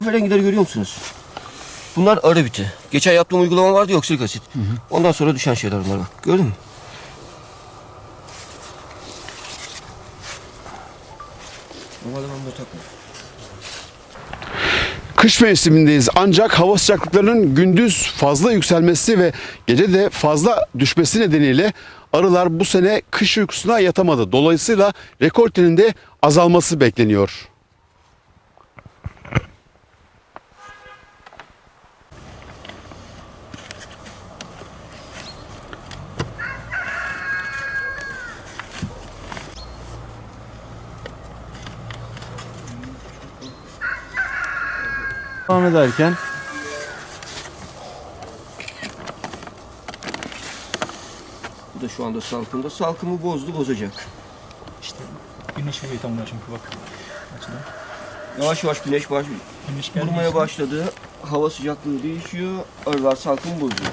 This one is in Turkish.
kahverengileri görüyor musunuz? Bunlar arı biti. Geçen yaptığım uygulama vardı ya oksilik asit. Ondan sonra düşen şeyler bunlar bak. Gördün mü? Normalde ben bunu takmıyorum. Kış mevsimindeyiz ancak hava sıcaklıklarının gündüz fazla yükselmesi ve gece de fazla düşmesi nedeniyle arılar bu sene kış uykusuna yatamadı. Dolayısıyla rekoltenin de azalması bekleniyor. Devam ederken Bu da şu anda salkımda. Salkımı bozdu, bozacak. İşte güneş veriyor tam buna çünkü bak. Açıdan. Yavaş yavaş güneş baş Güneş vurmaya başladı. Hava sıcaklığı değişiyor. Arılar salkımı bozuyor.